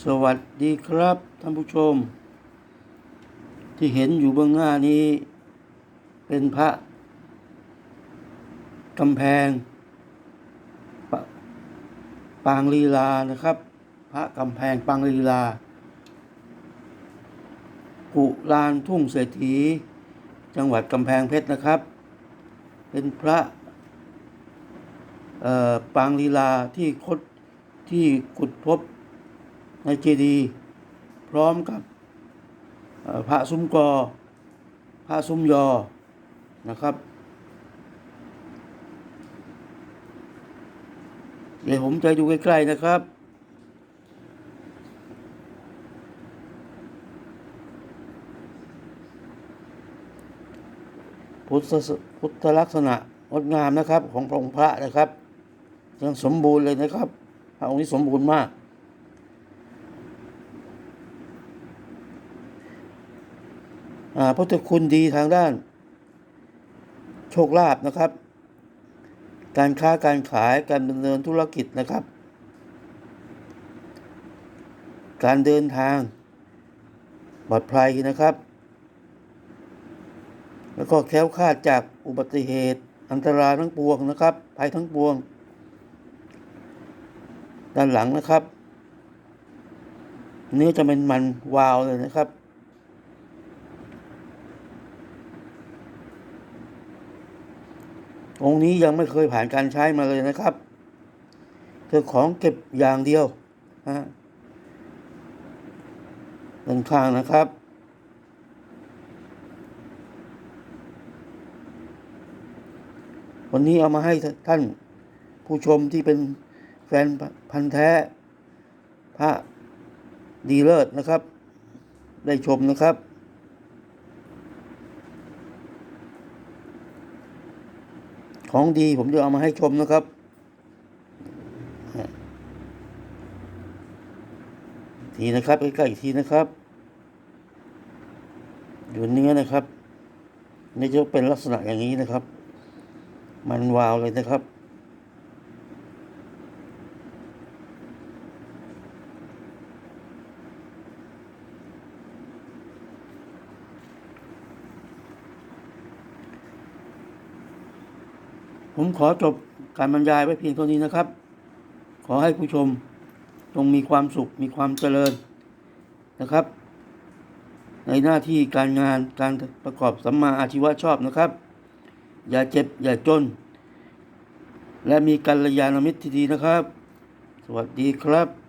สวัสดีครับท่านผู้ชม ที่เห็นอยู่เบื้องหน้านี้ เป็นพระกำแพงปปางลีลานะครับ พระกำแพงปางลีลา กุลานทุ่งเศรษฐี จังหวัดกำแพงเพชรนะครับ เป็นพระปางลีลาที่คดที่ขุดพบ ในเจดีย์พร้อมกับพระซุ้มกอพระซุ้มยอนะครับเดี๋ยวผมจะดูใกล้ๆนะครับ พุทธพุทธลักษณะงดงามนะครับของพระองค์พระนะครับยังสมบูรณ์เลยนะครับพระองค์นี้สมบูรณ์มาก อ่าพุทธคุณดีทางด้าน โชคลาภนะครับ การค้าการขายการดำเนินธุรกิจนะครับ การเดินทางปลอดภัยนะครับ แล้วก็แคล้วคลาดจากอุบัติเหตุ อันตรายทั้งปวงนะครับภัยทั้งปวง ด้านหลังนะครับ เนื้อจะเป็นมันวาวเลยนะครับ องค์นี้ยังไม่เคยผ่านการใช้มาเลยนะครับเธอของเก็บอย่างเดียวนะฮะด้านข้างนะครับ วันนี้เอามาให้ท่านผู้ชมที่เป็นแฟนพันธ์แท้ พระดีเลิศนะครับ ได้ชมนะครับ ของดีผมจะเอามาให้ชมนะครับ ทีนะครับใกล้ๆอีกทีนะครับ อยู่เนื้อนะครับนี่จะเป็นลักษณะอย่างนี้นะครับ มันวาวเลยนะครับ ผมขอจบการบรรยายไว้เพียงเท่านี้นะครับ ขอให้ผู้ชมจงมีความสุขมีความเจริญนะครับ ในหน้าที่การงานการประกอบสัมมาอาชีวะชอบนะครับ อย่าเจ็บอย่าจน และมีกัลยาณมิตรที่ดีนะครับ สวัสดีครับ